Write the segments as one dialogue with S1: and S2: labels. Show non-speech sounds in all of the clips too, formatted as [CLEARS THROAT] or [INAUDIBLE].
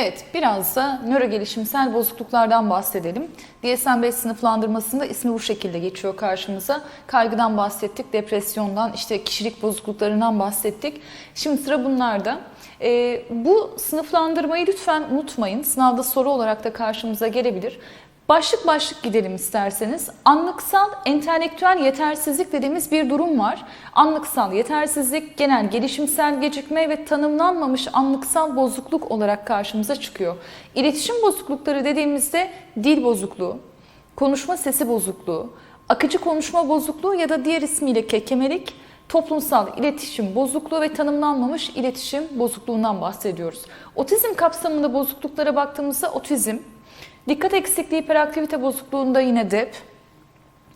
S1: Evet, biraz da nöro gelişimsel bozukluklardan bahsedelim. DSM-5 sınıflandırmasında ismi bu şekilde geçiyor karşımıza. Kaygıdan bahsettik, depresyondan, işte kişilik bozukluklarından bahsettik. Şimdi sıra bunlarda. Ee, bu sınıflandırmayı lütfen unutmayın. Sınavda soru olarak da karşımıza gelebilir. Başlık başlık gidelim isterseniz. Anlıksal entelektüel yetersizlik dediğimiz bir durum var. Anlıksal yetersizlik genel gelişimsel gecikme ve tanımlanmamış anlıksal bozukluk olarak karşımıza çıkıyor. İletişim bozuklukları dediğimizde dil bozukluğu, konuşma sesi bozukluğu, akıcı konuşma bozukluğu ya da diğer ismiyle kekemelik, toplumsal iletişim bozukluğu ve tanımlanmamış iletişim bozukluğundan bahsediyoruz. Otizm kapsamında bozukluklara baktığımızda otizm, Dikkat eksikliği hiperaktivite bozukluğunda yine DEP,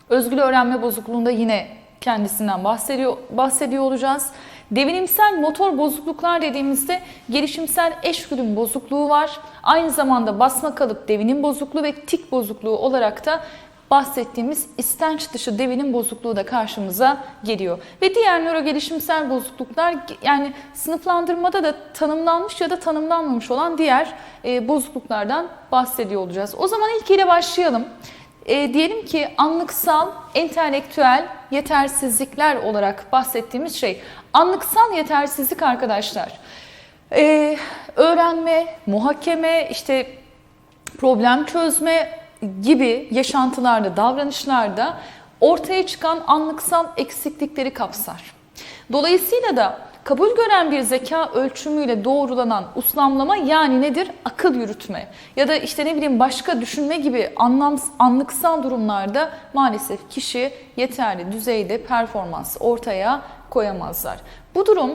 S1: özgül öğrenme bozukluğunda yine kendisinden bahsediyor, bahsediyor olacağız. Devinimsel motor bozukluklar dediğimizde gelişimsel eşgüdüm bozukluğu var. Aynı zamanda basma kalıp devinim bozukluğu ve tik bozukluğu olarak da bahsettiğimiz istenç dışı devinim bozukluğu da karşımıza geliyor. Ve diğer nöro gelişimsel bozukluklar yani sınıflandırmada da tanımlanmış ya da tanımlanmamış olan diğer e, bozukluklardan bahsediyor olacağız. O zaman ilkiyle başlayalım. E, diyelim ki anlıksal, entelektüel yetersizlikler olarak bahsettiğimiz şey. Anlıksal yetersizlik arkadaşlar. E, öğrenme, muhakeme, işte problem çözme, gibi yaşantılarda, davranışlarda ortaya çıkan anlıksal eksiklikleri kapsar. Dolayısıyla da kabul gören bir zeka ölçümüyle doğrulanan uslamlama yani nedir? Akıl yürütme ya da işte ne bileyim başka düşünme gibi anlam, anlıksal durumlarda maalesef kişi yeterli düzeyde performans ortaya koyamazlar. Bu durum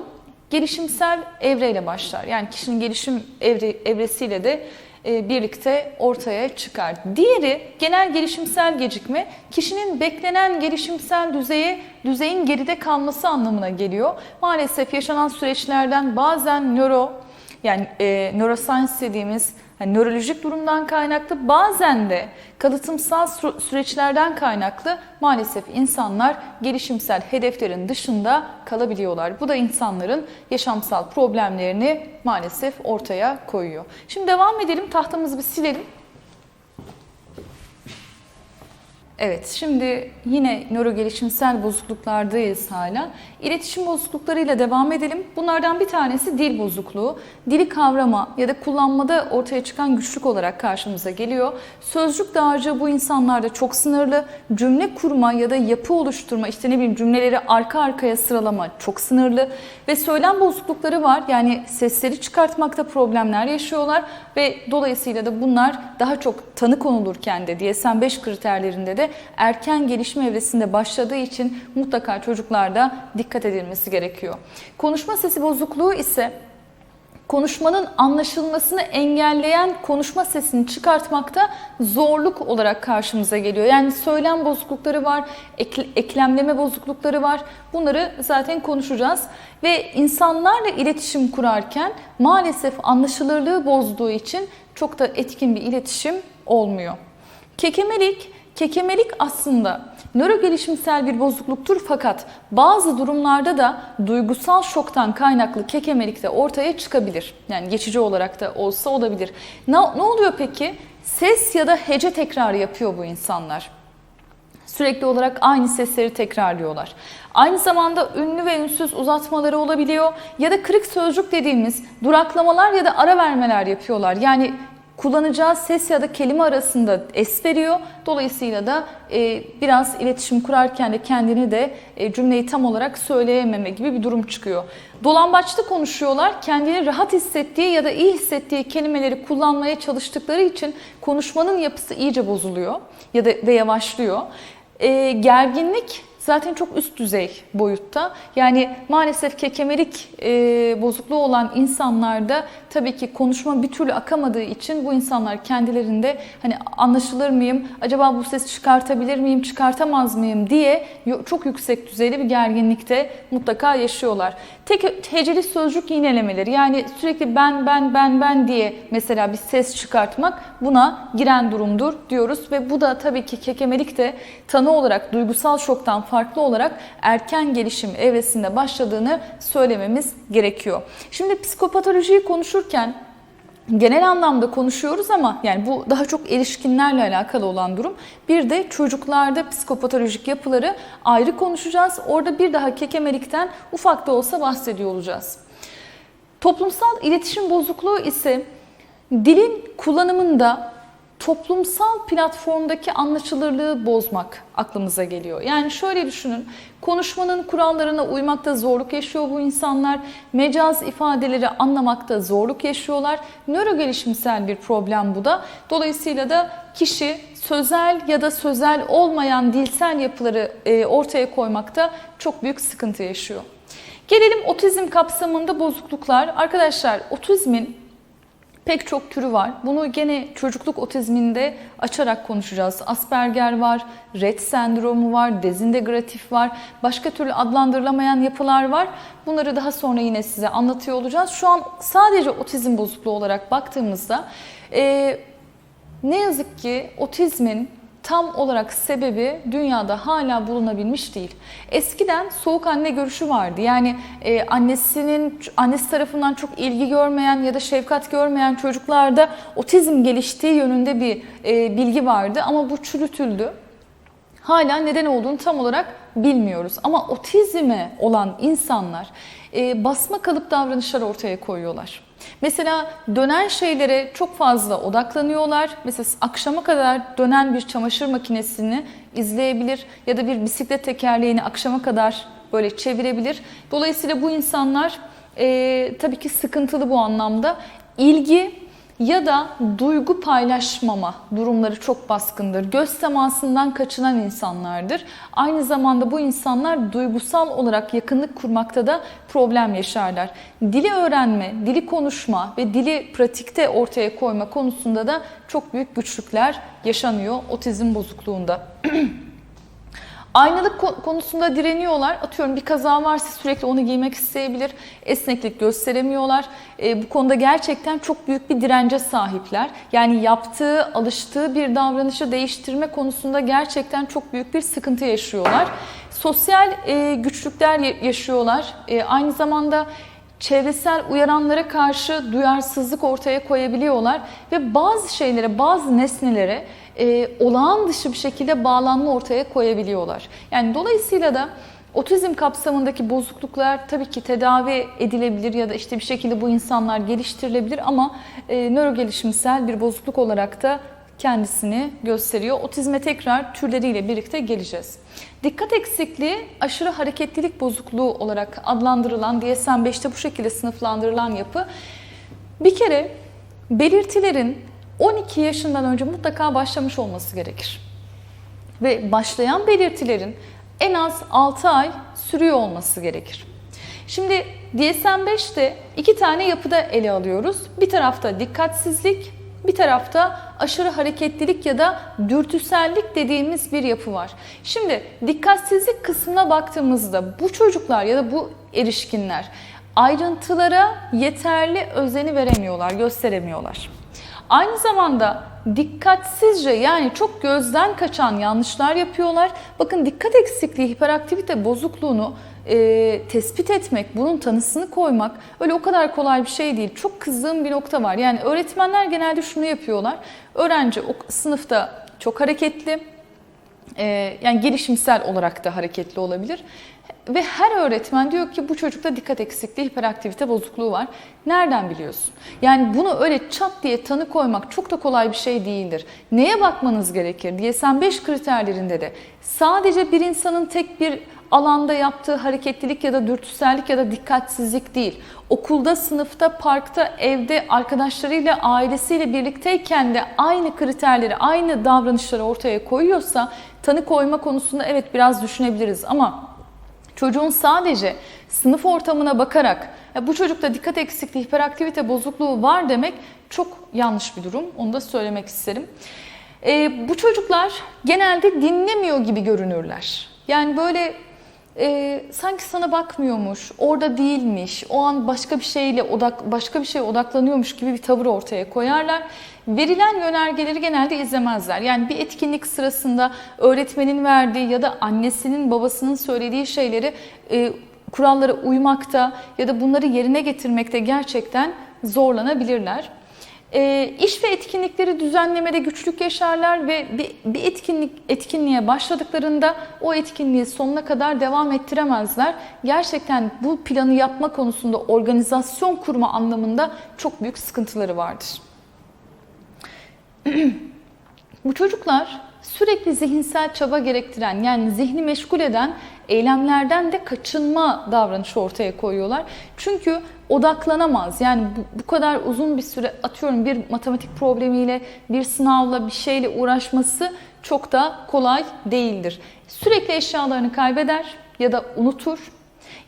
S1: gelişimsel evreyle başlar. Yani kişinin gelişim evre, evresiyle de birlikte ortaya çıkar. Diğeri genel gelişimsel gecikme kişinin beklenen gelişimsel düzeye düzeyin geride kalması anlamına geliyor. Maalesef yaşanan süreçlerden bazen nöro yani e, neuroscience dediğimiz yani nörolojik durumdan kaynaklı bazen de kalıtımsal süreçlerden kaynaklı maalesef insanlar gelişimsel hedeflerin dışında kalabiliyorlar. Bu da insanların yaşamsal problemlerini maalesef ortaya koyuyor. Şimdi devam edelim tahtamızı bir silelim. Evet, şimdi yine nöro gelişimsel bozukluklardayız hala. İletişim bozukluklarıyla devam edelim. Bunlardan bir tanesi dil bozukluğu. Dili kavrama ya da kullanmada ortaya çıkan güçlük olarak karşımıza geliyor. Sözcük dağarcığı bu insanlarda çok sınırlı. Cümle kurma ya da yapı oluşturma, işte ne bileyim cümleleri arka arkaya sıralama çok sınırlı. Ve söylem bozuklukları var. Yani sesleri çıkartmakta problemler yaşıyorlar. Ve dolayısıyla da bunlar daha çok tanı konulurken de DSM-5 kriterlerinde de erken gelişim evresinde başladığı için mutlaka çocuklarda dikkat edilmesi gerekiyor. Konuşma sesi bozukluğu ise konuşmanın anlaşılmasını engelleyen konuşma sesini çıkartmakta zorluk olarak karşımıza geliyor. Yani söylem bozuklukları var, eklemleme bozuklukları var. Bunları zaten konuşacağız. Ve insanlarla iletişim kurarken maalesef anlaşılırlığı bozduğu için çok da etkin bir iletişim olmuyor. Kekemelik Kekemelik aslında nöro gelişimsel bir bozukluktur fakat bazı durumlarda da duygusal şoktan kaynaklı kekemelik de ortaya çıkabilir. Yani geçici olarak da olsa olabilir. Ne, ne oluyor peki? Ses ya da hece tekrarı yapıyor bu insanlar. Sürekli olarak aynı sesleri tekrarlıyorlar. Aynı zamanda ünlü ve ünsüz uzatmaları olabiliyor ya da kırık sözcük dediğimiz duraklamalar ya da ara vermeler yapıyorlar. Yani kullanacağı ses ya da kelime arasında es veriyor. Dolayısıyla da e, biraz iletişim kurarken de kendini de e, cümleyi tam olarak söyleyememe gibi bir durum çıkıyor. Dolambaçta konuşuyorlar. Kendini rahat hissettiği ya da iyi hissettiği kelimeleri kullanmaya çalıştıkları için konuşmanın yapısı iyice bozuluyor ya da ve yavaşlıyor. E, gerginlik zaten çok üst düzey boyutta. Yani maalesef kekemelik e, bozukluğu olan insanlarda tabii ki konuşma bir türlü akamadığı için bu insanlar kendilerinde hani anlaşılır mıyım, acaba bu ses çıkartabilir miyim, çıkartamaz mıyım diye çok yüksek düzeyde bir gerginlikte mutlaka yaşıyorlar. Tek heceli sözcük yinelemeleri yani sürekli ben ben ben ben diye mesela bir ses çıkartmak buna giren durumdur diyoruz ve bu da tabii ki kekemelik de tanı olarak duygusal şoktan farklı olarak erken gelişim evresinde başladığını söylememiz gerekiyor. Şimdi psikopatolojiyi konuşurken genel anlamda konuşuyoruz ama yani bu daha çok erişkinlerle alakalı olan durum. Bir de çocuklarda psikopatolojik yapıları ayrı konuşacağız. Orada bir daha kekemelikten ufak da olsa bahsediyor olacağız. Toplumsal iletişim bozukluğu ise dilin kullanımında toplumsal platformdaki anlaşılırlığı bozmak aklımıza geliyor. Yani şöyle düşünün, konuşmanın kurallarına uymakta zorluk yaşıyor bu insanlar, mecaz ifadeleri anlamakta zorluk yaşıyorlar. Nöro gelişimsel bir problem bu da. Dolayısıyla da kişi sözel ya da sözel olmayan dilsel yapıları e, ortaya koymakta çok büyük sıkıntı yaşıyor. Gelelim otizm kapsamında bozukluklar. Arkadaşlar otizmin pek çok türü var. Bunu gene çocukluk otizminde açarak konuşacağız. Asperger var, Rett sendromu var, dezintegratif var, başka türlü adlandırılamayan yapılar var. Bunları daha sonra yine size anlatıyor olacağız. Şu an sadece otizm bozukluğu olarak baktığımızda e, ne yazık ki otizmin tam olarak sebebi dünyada hala bulunabilmiş değil. Eskiden soğuk anne görüşü vardı. Yani e, annesinin annesi tarafından çok ilgi görmeyen ya da şefkat görmeyen çocuklarda otizm geliştiği yönünde bir e, bilgi vardı ama bu çürütüldü. Hala neden olduğunu tam olarak bilmiyoruz. Ama otizme olan insanlar e, basma kalıp davranışlar ortaya koyuyorlar. Mesela dönen şeylere çok fazla odaklanıyorlar. Mesela akşama kadar dönen bir çamaşır makinesini izleyebilir ya da bir bisiklet tekerleğini akşama kadar böyle çevirebilir. Dolayısıyla bu insanlar e, tabii ki sıkıntılı bu anlamda. İlgi ya da duygu paylaşmama durumları çok baskındır. Göz temasından kaçınan insanlardır. Aynı zamanda bu insanlar duygusal olarak yakınlık kurmakta da problem yaşarlar. Dili öğrenme, dili konuşma ve dili pratikte ortaya koyma konusunda da çok büyük güçlükler yaşanıyor otizm bozukluğunda. [CLEARS THROAT] Aynalık konusunda direniyorlar. Atıyorum bir kaza varsa sürekli onu giymek isteyebilir. Esneklik gösteremiyorlar. E, bu konuda gerçekten çok büyük bir dirence sahipler. Yani yaptığı, alıştığı bir davranışı değiştirme konusunda gerçekten çok büyük bir sıkıntı yaşıyorlar. Sosyal e, güçlükler yaşıyorlar. E, aynı zamanda çevresel uyaranlara karşı duyarsızlık ortaya koyabiliyorlar ve bazı şeylere, bazı nesnelere e, olağan dışı bir şekilde bağlanma ortaya koyabiliyorlar. Yani dolayısıyla da otizm kapsamındaki bozukluklar tabii ki tedavi edilebilir ya da işte bir şekilde bu insanlar geliştirilebilir ama e, nöro gelişimsel bir bozukluk olarak da kendisini gösteriyor. Otizme tekrar türleriyle birlikte geleceğiz. Dikkat eksikliği aşırı hareketlilik bozukluğu olarak adlandırılan DSM-5'te bu şekilde sınıflandırılan yapı bir kere belirtilerin 12 yaşından önce mutlaka başlamış olması gerekir. Ve başlayan belirtilerin en az 6 ay sürüyor olması gerekir. Şimdi DSM-5'te iki tane yapıda ele alıyoruz. Bir tarafta dikkatsizlik, bir tarafta aşırı hareketlilik ya da dürtüsellik dediğimiz bir yapı var. Şimdi dikkatsizlik kısmına baktığımızda bu çocuklar ya da bu erişkinler ayrıntılara yeterli özeni veremiyorlar, gösteremiyorlar. Aynı zamanda dikkatsizce yani çok gözden kaçan yanlışlar yapıyorlar. Bakın dikkat eksikliği, hiperaktivite bozukluğunu e, tespit etmek, bunun tanısını koymak öyle o kadar kolay bir şey değil. Çok kızdığım bir nokta var. Yani öğretmenler genelde şunu yapıyorlar. Öğrenci o sınıfta çok hareketli, e, yani gelişimsel olarak da hareketli olabilir. Ve her öğretmen diyor ki bu çocukta dikkat eksikliği, hiperaktivite bozukluğu var. Nereden biliyorsun? Yani bunu öyle çat diye tanı koymak çok da kolay bir şey değildir. Neye bakmanız gerekir? DSM-5 kriterlerinde de sadece bir insanın tek bir alanda yaptığı hareketlilik ya da dürtüsellik ya da dikkatsizlik değil. Okulda, sınıfta, parkta, evde arkadaşlarıyla, ailesiyle birlikteyken de aynı kriterleri, aynı davranışları ortaya koyuyorsa tanı koyma konusunda evet biraz düşünebiliriz ama çocuğun sadece sınıf ortamına bakarak bu çocukta dikkat eksikliği, hiperaktivite bozukluğu var demek çok yanlış bir durum. Onu da söylemek isterim. E, bu çocuklar genelde dinlemiyor gibi görünürler. Yani böyle e, sanki sana bakmıyormuş, orada değilmiş, o an başka bir şeyle odak başka bir şeye odaklanıyormuş gibi bir tavır ortaya koyarlar. Verilen yönergeleri genelde izlemezler. Yani bir etkinlik sırasında öğretmenin verdiği ya da annesinin babasının söylediği şeyleri e, kurallara uymakta ya da bunları yerine getirmekte gerçekten zorlanabilirler. E, iş ve etkinlikleri düzenlemede güçlük yaşarlar ve bir, bir etkinlik etkinliğe başladıklarında o etkinliği sonuna kadar devam ettiremezler. Gerçekten bu planı yapma konusunda organizasyon kurma anlamında çok büyük sıkıntıları vardır. [CLEARS THROAT] bu çocuklar sürekli zihinsel çaba gerektiren yani zihni meşgul eden eylemlerden de kaçınma davranışı ortaya koyuyorlar. Çünkü odaklanamaz. Yani bu, bu kadar uzun bir süre atıyorum bir matematik problemiyle, bir sınavla, bir şeyle uğraşması çok da kolay değildir. Sürekli eşyalarını kaybeder ya da unutur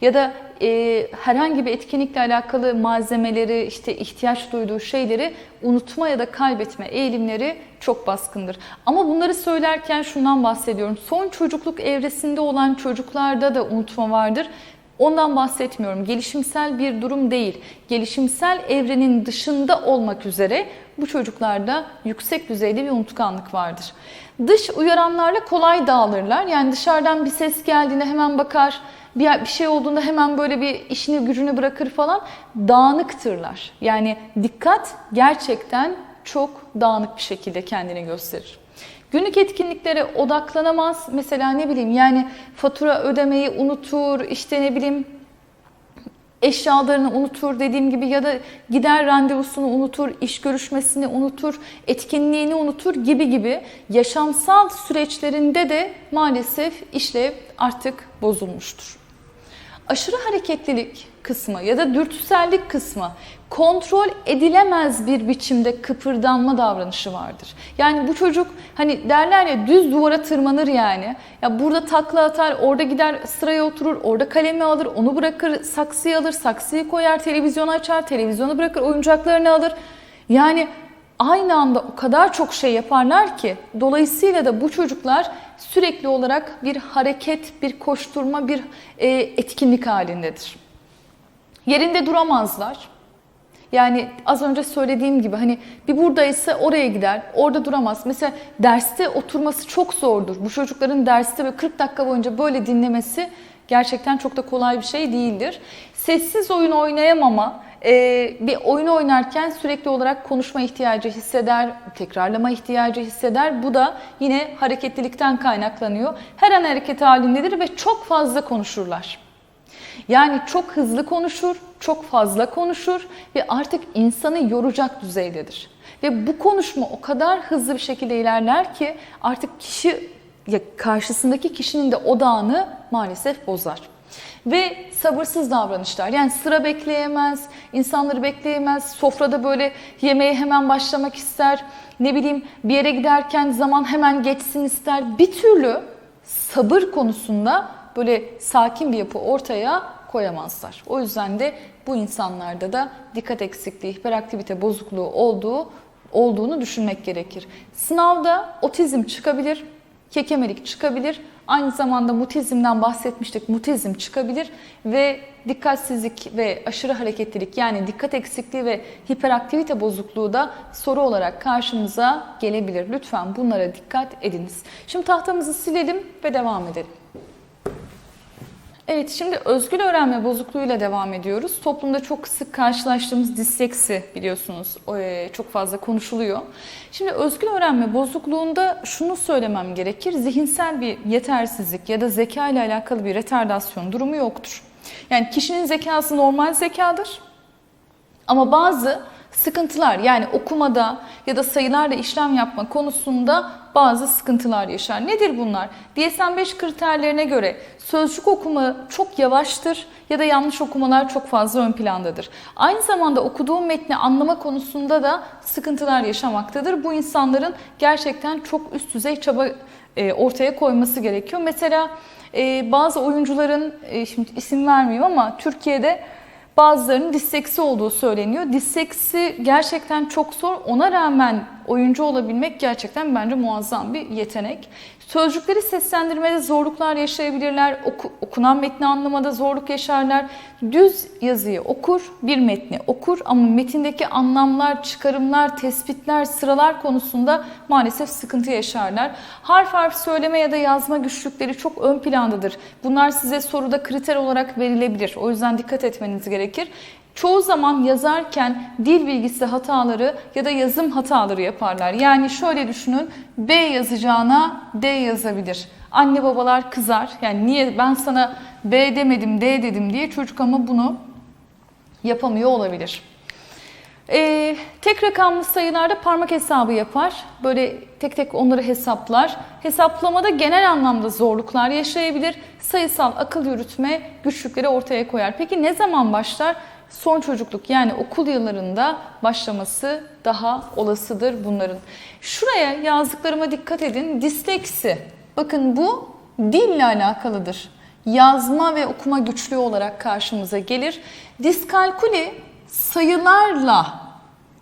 S1: ya da e, herhangi bir etkinlikle alakalı malzemeleri, işte ihtiyaç duyduğu şeyleri unutma ya da kaybetme eğilimleri çok baskındır. Ama bunları söylerken şundan bahsediyorum. Son çocukluk evresinde olan çocuklarda da unutma vardır. Ondan bahsetmiyorum. Gelişimsel bir durum değil. Gelişimsel evrenin dışında olmak üzere bu çocuklarda yüksek düzeyde bir unutkanlık vardır. Dış uyaranlarla kolay dağılırlar. Yani dışarıdan bir ses geldiğinde hemen bakar, bir, bir şey olduğunda hemen böyle bir işini gücünü bırakır falan dağınıktırlar. Yani dikkat gerçekten çok dağınık bir şekilde kendini gösterir. Günlük etkinliklere odaklanamaz. Mesela ne bileyim yani fatura ödemeyi unutur, işte ne bileyim eşyalarını unutur dediğim gibi ya da gider randevusunu unutur, iş görüşmesini unutur, etkinliğini unutur gibi gibi yaşamsal süreçlerinde de maalesef işlev artık bozulmuştur. Aşırı hareketlilik kısmı ya da dürtüsellik kısmı kontrol edilemez bir biçimde kıpırdanma davranışı vardır. Yani bu çocuk hani derler ya düz duvara tırmanır yani. Ya burada takla atar, orada gider sıraya oturur, orada kalemi alır, onu bırakır, saksıyı alır, saksıyı koyar, televizyonu açar, televizyonu bırakır, oyuncaklarını alır. Yani aynı anda o kadar çok şey yaparlar ki dolayısıyla da bu çocuklar sürekli olarak bir hareket, bir koşturma, bir e, etkinlik halindedir. Yerinde duramazlar. Yani az önce söylediğim gibi hani bir buradaysa oraya gider, orada duramaz. Mesela derste oturması çok zordur. Bu çocukların derste böyle 40 dakika boyunca böyle dinlemesi gerçekten çok da kolay bir şey değildir. Sessiz oyun oynayamama, ee, bir oyun oynarken sürekli olarak konuşma ihtiyacı hisseder, tekrarlama ihtiyacı hisseder. Bu da yine hareketlilikten kaynaklanıyor. Her an hareket halindedir ve çok fazla konuşurlar. Yani çok hızlı konuşur, çok fazla konuşur ve artık insanı yoracak düzeydedir. Ve bu konuşma o kadar hızlı bir şekilde ilerler ki artık kişi karşısındaki kişinin de odağını maalesef bozar. Ve sabırsız davranışlar. Yani sıra bekleyemez, insanları bekleyemez, sofrada böyle yemeğe hemen başlamak ister. Ne bileyim bir yere giderken zaman hemen geçsin ister. Bir türlü sabır konusunda böyle sakin bir yapı ortaya koyamazlar. O yüzden de bu insanlarda da dikkat eksikliği, hiperaktivite bozukluğu olduğu olduğunu düşünmek gerekir. Sınavda otizm çıkabilir, kekemelik çıkabilir. Aynı zamanda mutizmden bahsetmiştik. Mutizm çıkabilir ve dikkatsizlik ve aşırı hareketlilik yani dikkat eksikliği ve hiperaktivite bozukluğu da soru olarak karşımıza gelebilir. Lütfen bunlara dikkat ediniz. Şimdi tahtamızı silelim ve devam edelim. Evet, şimdi özgül öğrenme bozukluğuyla devam ediyoruz. Toplumda çok sık karşılaştığımız disleksi biliyorsunuz e, çok fazla konuşuluyor. Şimdi özgül öğrenme bozukluğunda şunu söylemem gerekir. Zihinsel bir yetersizlik ya da zeka ile alakalı bir retardasyon durumu yoktur. Yani kişinin zekası normal zekadır. Ama bazı sıkıntılar yani okumada ya da sayılarla işlem yapma konusunda bazı sıkıntılar yaşar. Nedir bunlar? DSM-5 kriterlerine göre sözcük okuma çok yavaştır ya da yanlış okumalar çok fazla ön plandadır. Aynı zamanda okuduğum metni anlama konusunda da sıkıntılar yaşamaktadır. Bu insanların gerçekten çok üst düzey çaba e, ortaya koyması gerekiyor. Mesela e, bazı oyuncuların, e, şimdi isim vermeyeyim ama Türkiye'de Bazılarının disseksi olduğu söyleniyor. Disseksi gerçekten çok zor. Ona rağmen oyuncu olabilmek gerçekten bence muazzam bir yetenek. Sözcükleri seslendirmede zorluklar yaşayabilirler. Oku, okunan metni anlamada zorluk yaşarlar. Düz yazıyı okur, bir metni okur ama metindeki anlamlar, çıkarımlar, tespitler, sıralar konusunda maalesef sıkıntı yaşarlar. Harf harf söyleme ya da yazma güçlükleri çok ön plandadır. Bunlar size soruda kriter olarak verilebilir. O yüzden dikkat etmeniz gerekir. Çoğu zaman yazarken dil bilgisi hataları ya da yazım hataları yaparlar. Yani şöyle düşünün B yazacağına D yazabilir. Anne babalar kızar. Yani niye ben sana B demedim D dedim diye çocuk ama bunu yapamıyor olabilir. Ee, tek rakamlı sayılarda parmak hesabı yapar. Böyle tek tek onları hesaplar. Hesaplamada genel anlamda zorluklar yaşayabilir. Sayısal akıl yürütme güçlükleri ortaya koyar. Peki ne zaman başlar? Son çocukluk yani okul yıllarında başlaması daha olasıdır bunların. Şuraya yazdıklarıma dikkat edin. Disleksi. Bakın bu dille alakalıdır. Yazma ve okuma güçlüğü olarak karşımıza gelir. Diskalkuli sayılarla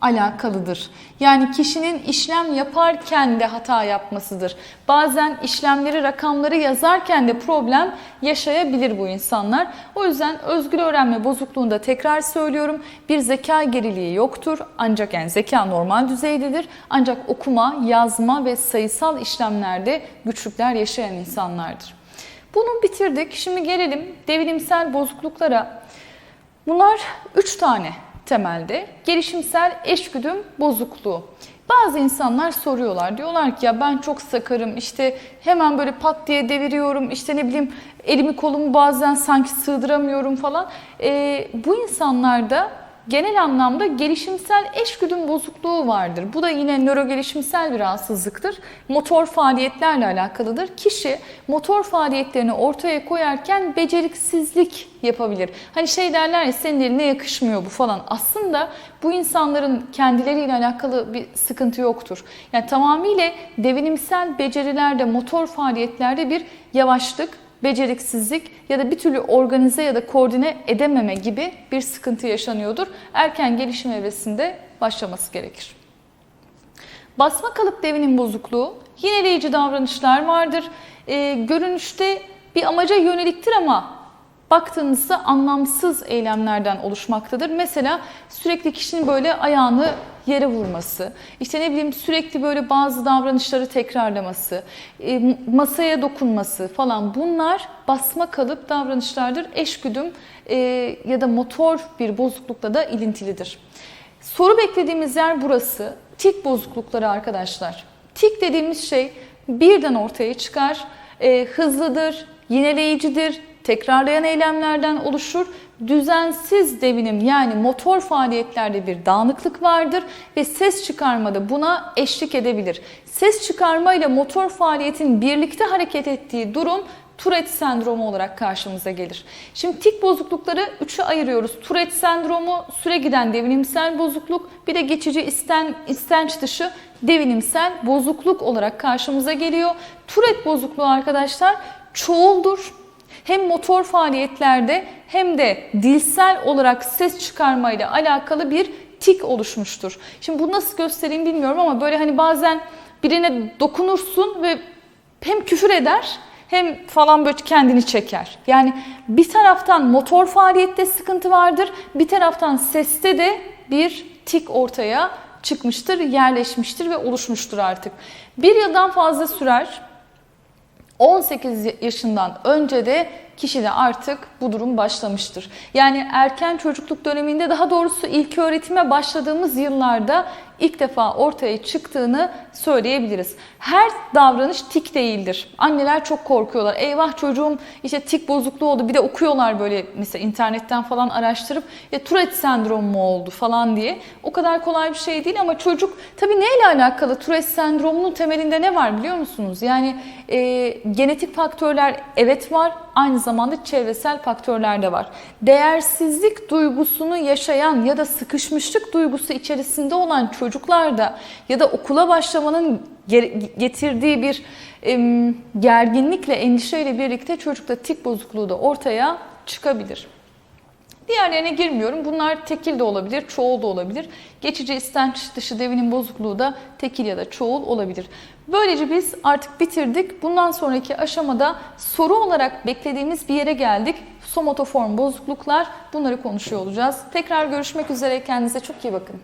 S1: alakalıdır. Yani kişinin işlem yaparken de hata yapmasıdır. Bazen işlemleri, rakamları yazarken de problem yaşayabilir bu insanlar. O yüzden özgür öğrenme bozukluğunda tekrar söylüyorum bir zeka geriliği yoktur. Ancak yani zeka normal düzeydedir. Ancak okuma, yazma ve sayısal işlemlerde güçlükler yaşayan insanlardır. Bunu bitirdik. Şimdi gelelim devinimsel bozukluklara. Bunlar 3 tane temelde. Gelişimsel eşgüdüm bozukluğu. Bazı insanlar soruyorlar. Diyorlar ki ya ben çok sakarım işte hemen böyle pat diye deviriyorum işte ne bileyim elimi kolumu bazen sanki sığdıramıyorum falan. Ee, bu insanlarda genel anlamda gelişimsel eşgüdüm bozukluğu vardır. Bu da yine nörogelişimsel bir rahatsızlıktır. Motor faaliyetlerle alakalıdır. Kişi motor faaliyetlerini ortaya koyarken beceriksizlik yapabilir. Hani şey derler ya senin eline yakışmıyor bu falan. Aslında bu insanların kendileriyle alakalı bir sıkıntı yoktur. Yani tamamıyla devinimsel becerilerde, motor faaliyetlerde bir yavaşlık, beceriksizlik ya da bir türlü organize ya da koordine edememe gibi bir sıkıntı yaşanıyordur. Erken gelişim evresinde başlaması gerekir. Basma kalıp devinim bozukluğu yineleyici davranışlar vardır. Ee, görünüşte bir amaca yöneliktir ama baktığınızda anlamsız eylemlerden oluşmaktadır. Mesela sürekli kişinin böyle ayağını yere vurması, işte ne bileyim sürekli böyle bazı davranışları tekrarlaması, e, masaya dokunması falan bunlar basma kalıp davranışlardır. Eşgüdüm e, ya da motor bir bozuklukla da ilintilidir. Soru beklediğimiz yer burası. Tik bozuklukları arkadaşlar. Tik dediğimiz şey birden ortaya çıkar, e, hızlıdır, yineleyicidir, tekrarlayan eylemlerden oluşur. Düzensiz devinim yani motor faaliyetlerde bir dağınıklık vardır ve ses çıkarmada buna eşlik edebilir. Ses çıkarma ile motor faaliyetin birlikte hareket ettiği durum Tourette sendromu olarak karşımıza gelir. Şimdi tik bozuklukları üçe ayırıyoruz. Tourette sendromu süre giden devinimsel bozukluk, bir de geçici isten, istenç dışı devinimsel bozukluk olarak karşımıza geliyor. Tourette bozukluğu arkadaşlar çoğuldur. Hem motor faaliyetlerde hem de dilsel olarak ses çıkarmayla alakalı bir tik oluşmuştur. Şimdi bunu nasıl göstereyim bilmiyorum ama böyle hani bazen birine dokunursun ve hem küfür eder hem falan böyle kendini çeker. Yani bir taraftan motor faaliyette sıkıntı vardır, bir taraftan seste de bir tik ortaya çıkmıştır, yerleşmiştir ve oluşmuştur artık. Bir yıldan fazla sürer. 18 yaşından önce de kişide artık bu durum başlamıştır. Yani erken çocukluk döneminde daha doğrusu ilk öğretime başladığımız yıllarda ilk defa ortaya çıktığını söyleyebiliriz. Her davranış tik değildir. Anneler çok korkuyorlar. Eyvah çocuğum işte tik bozukluğu oldu. Bir de okuyorlar böyle mesela internetten falan araştırıp ya Tourette sendromu mu oldu falan diye. O kadar kolay bir şey değil ama çocuk tabii neyle alakalı? Tourette sendromunun temelinde ne var biliyor musunuz? Yani e, genetik faktörler evet var. Aynı zamanda çevresel faktörler de var. Değersizlik duygusunu yaşayan ya da sıkışmışlık duygusu içerisinde olan çocuklarda ya da okula başlamanın getirdiği bir gerginlikle, endişeyle birlikte çocukta tik bozukluğu da ortaya çıkabilir. Diğerlerine girmiyorum. Bunlar tekil de olabilir, çoğul da olabilir. Geçici istenç dışı devinim bozukluğu da tekil ya da çoğul olabilir. Böylece biz artık bitirdik. Bundan sonraki aşamada soru olarak beklediğimiz bir yere geldik. Somatoform bozukluklar bunları konuşuyor olacağız. Tekrar görüşmek üzere. Kendinize çok iyi bakın.